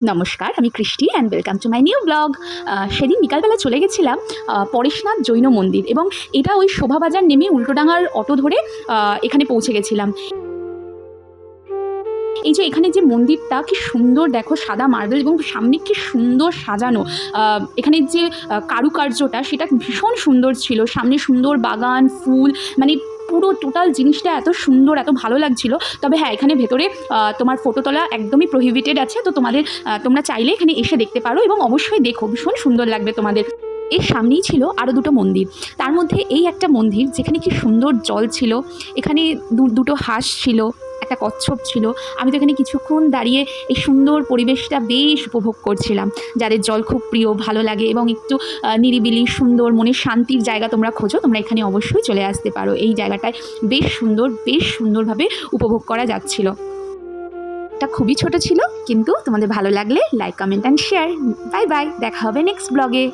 নমস্কার, আমি Krishti and welcome to my new blog সেদিন বিকালবেলা চলে গেছিলাম পরেশনাথ জৈন মন্দির এবং এটা ওই শোভাবাজার নেমে উল্টোডাঙার অটো ধরে এখানে পৌঁছে গেছিলাম। এই যে এখানে যে মন্দিরটা, কি সুন্দর দেখো, সাদা মার্বেল এবং সামনে কি সুন্দর সাজানো। এখানে যে কারুকার্যটা, সেটা ভীষণ সুন্দর ছিল। সামনে সুন্দর বাগান, ফুল মানে পুরো টোটাল জিনিসটা এত সুন্দর, এত ভালো লাগছিল। তবে হ্যাঁ এখানে ভেতরে তোমার ফটো তোলা একদমই প্রহিবিটেড আছে। তো তোমাদের তোমরা চাইলে এখানে এসে দেখতে পারো এবং অবশ্যই দেখো, ভীষণ সুন্দর লাগবে তোমাদের। এর সামনেই ছিল আরও দুটো মন্দির। তার মধ্যে এই একটা মন্দির যেখানে কি সুন্দর জল ছিল, এখানে দুটো হাঁস ছিল। একটা কচ্ছপ ছিল। আমি তো এখানে কিছুক্ষণ দাঁড়িয়ে এই সুন্দর পরিবেশটা বেশ উপভোগ করছিলাম। যাদের জল খুব প্রিয়, ভালো লাগে এবং একটু নিরিবিলি, সুন্দর মনে শান্তির জায়গা তোমরা খোঁজো, তোমরা এখানে অবশ্যই চলে আসতে পারো। এই জায়গাটায় বেশ সুন্দর, বেশ সুন্দরভাবে উপভোগ করা যাচ্ছিল। এটা খুবই ছোট ছিল, কিন্তু তোমাদের ভালো লাগলে like comment and share bye bye দেখা হবে নেক্সট ব্লগে